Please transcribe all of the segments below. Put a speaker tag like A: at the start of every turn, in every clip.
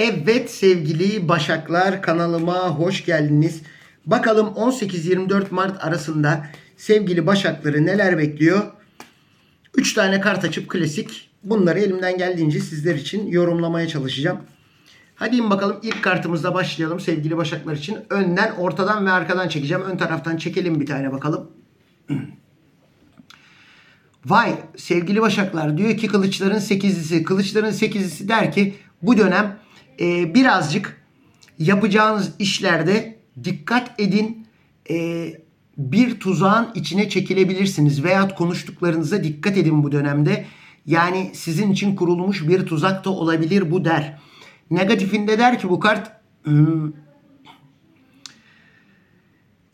A: Evet sevgili Başaklar kanalıma hoş geldiniz. Bakalım 18-24 Mart arasında sevgili Başakları neler bekliyor? 3 tane kart açıp klasik. Bunları elimden geldiğince sizler için yorumlamaya çalışacağım. Hadi bakalım ilk kartımızla başlayalım sevgili Başaklar için. Önden, ortadan ve arkadan çekeceğim. Ön taraftan çekelim bir tane bakalım. Vay sevgili Başaklar diyor ki kılıçların sekizlisi. Kılıçların sekizlisi der ki bu dönem e, birazcık yapacağınız işlerde dikkat edin. E, bir tuzağın içine çekilebilirsiniz veyahut konuştuklarınıza dikkat edin bu dönemde. Yani sizin için kurulmuş bir tuzak da olabilir bu der. Negatifinde der ki bu kart hmm,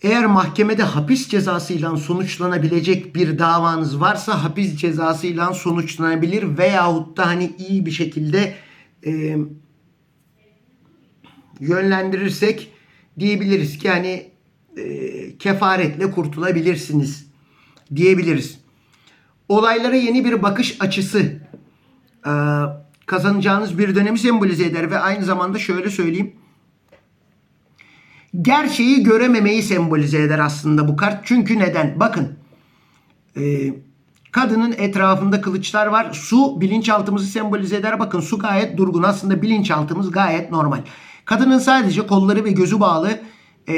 A: eğer mahkemede hapis cezasıyla sonuçlanabilecek bir davanız varsa hapis cezasıyla sonuçlanabilir veyahut da hani iyi bir şekilde e, yönlendirirsek diyebiliriz ki hani e, kefaretle kurtulabilirsiniz diyebiliriz. Olaylara yeni bir bakış açısı e, kazanacağınız bir dönemi sembolize eder ve aynı zamanda şöyle söyleyeyim gerçeği görememeyi sembolize eder aslında bu kart. Çünkü neden? Bakın. E, kadının etrafında kılıçlar var. Su bilinçaltımızı sembolize eder. Bakın su gayet durgun. Aslında bilinçaltımız gayet normal. Kadının sadece kolları ve gözü bağlı e,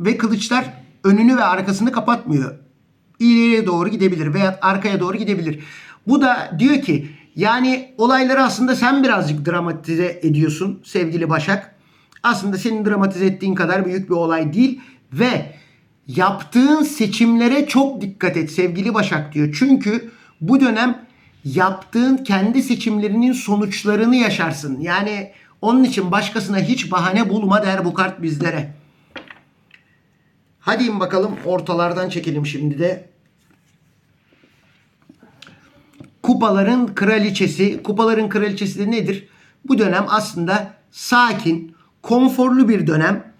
A: ve kılıçlar önünü ve arkasını kapatmıyor. İleriye doğru gidebilir veya arkaya doğru gidebilir. Bu da diyor ki yani olayları aslında sen birazcık dramatize ediyorsun sevgili Başak aslında senin dramatize ettiğin kadar büyük bir olay değil ve yaptığın seçimlere çok dikkat et sevgili Başak diyor. Çünkü bu dönem yaptığın kendi seçimlerinin sonuçlarını yaşarsın. Yani onun için başkasına hiç bahane bulma der bu kart bizlere. Hadi in bakalım ortalardan çekelim şimdi de. Kupaların kraliçesi. Kupaların kraliçesi de nedir? Bu dönem aslında sakin, konforlu bir dönem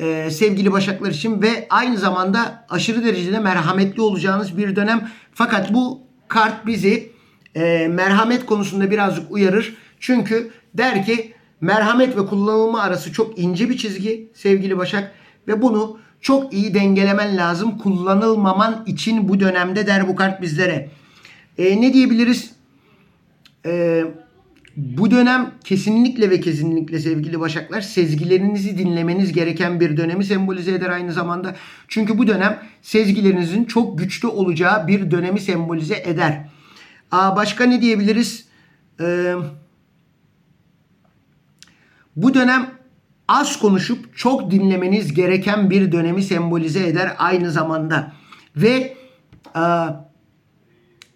A: e, sevgili Başaklar için ve aynı zamanda aşırı derecede merhametli olacağınız bir dönem. Fakat bu kart bizi e, merhamet konusunda birazcık uyarır. Çünkü der ki merhamet ve kullanılma arası çok ince bir çizgi sevgili Başak ve bunu çok iyi dengelemen lazım kullanılmaman için bu dönemde der bu kart bizlere. E, ne diyebiliriz? Eee bu dönem kesinlikle ve kesinlikle sevgili Başaklar sezgilerinizi dinlemeniz gereken bir dönemi sembolize eder aynı zamanda. Çünkü bu dönem sezgilerinizin çok güçlü olacağı bir dönemi sembolize eder. Aa, başka ne diyebiliriz? Ee, bu dönem az konuşup çok dinlemeniz gereken bir dönemi sembolize eder aynı zamanda. Ve e,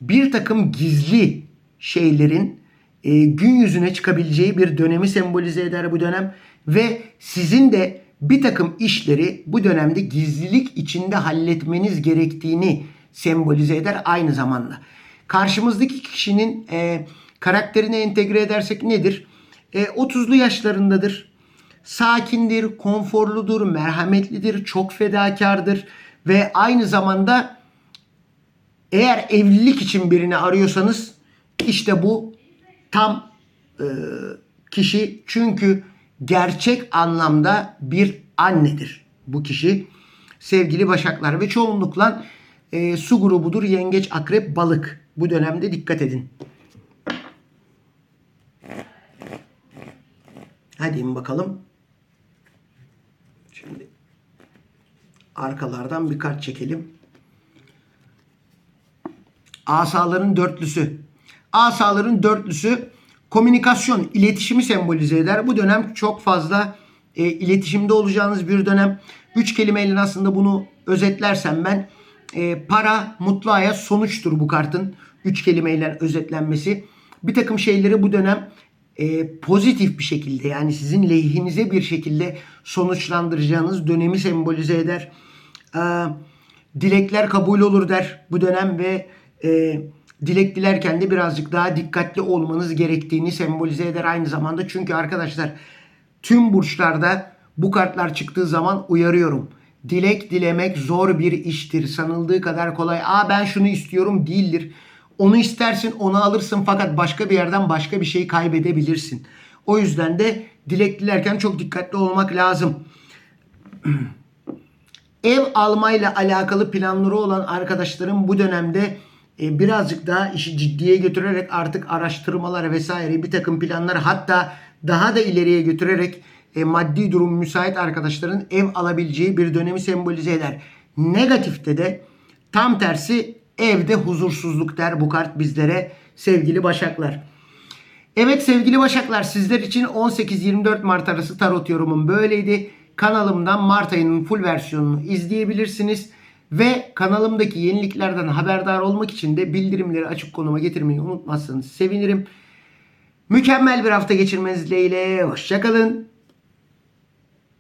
A: bir takım gizli şeylerin e, gün yüzüne çıkabileceği bir dönemi sembolize eder bu dönem ve sizin de bir takım işleri bu dönemde gizlilik içinde halletmeniz gerektiğini sembolize eder aynı zamanda. Karşımızdaki kişinin e, karakterine entegre edersek nedir? E, 30'lu yaşlarındadır. Sakindir, konforludur, merhametlidir, çok fedakardır ve aynı zamanda eğer evlilik için birini arıyorsanız işte bu tam e, kişi çünkü gerçek anlamda bir annedir bu kişi. Sevgili Başaklar ve çoğunlukla e, su grubudur yengeç, akrep, balık. Bu dönemde dikkat edin. Hadi in bakalım. Şimdi arkalardan bir kart çekelim. Asaların dörtlüsü. Asaların dörtlüsü komünikasyon, iletişimi sembolize eder. Bu dönem çok fazla e, iletişimde olacağınız bir dönem. Üç kelimeyle aslında bunu özetlersem ben e, para, mutlu sonuçtur bu kartın. Üç kelimeyle özetlenmesi. Bir takım şeyleri bu dönem e, pozitif bir şekilde yani sizin lehinize bir şekilde sonuçlandıracağınız dönemi sembolize eder. E, dilekler kabul olur der bu dönem ve e, dilek dilerken de birazcık daha dikkatli olmanız gerektiğini sembolize eder aynı zamanda. Çünkü arkadaşlar tüm burçlarda bu kartlar çıktığı zaman uyarıyorum. Dilek dilemek zor bir iştir. Sanıldığı kadar kolay. Aa ben şunu istiyorum değildir. Onu istersin, onu alırsın fakat başka bir yerden başka bir şey kaybedebilirsin. O yüzden de dilek dilerken çok dikkatli olmak lazım. Ev almayla alakalı planları olan arkadaşlarım bu dönemde e, birazcık daha işi ciddiye götürerek artık araştırmalar vesaire bir takım planlar hatta daha da ileriye götürerek e, maddi durum müsait arkadaşların ev alabileceği bir dönemi sembolize eder. Negatifte de tam tersi evde huzursuzluk der bu kart bizlere sevgili başaklar. Evet sevgili Başaklar sizler için 18-24 Mart arası tarot yorumum böyleydi. Kanalımdan Mart ayının full versiyonunu izleyebilirsiniz. Ve kanalımdaki yeniliklerden haberdar olmak için de bildirimleri açık konuma getirmeyi unutmazsanız sevinirim. Mükemmel bir hafta geçirmeniz dileğiyle. Hoşçakalın.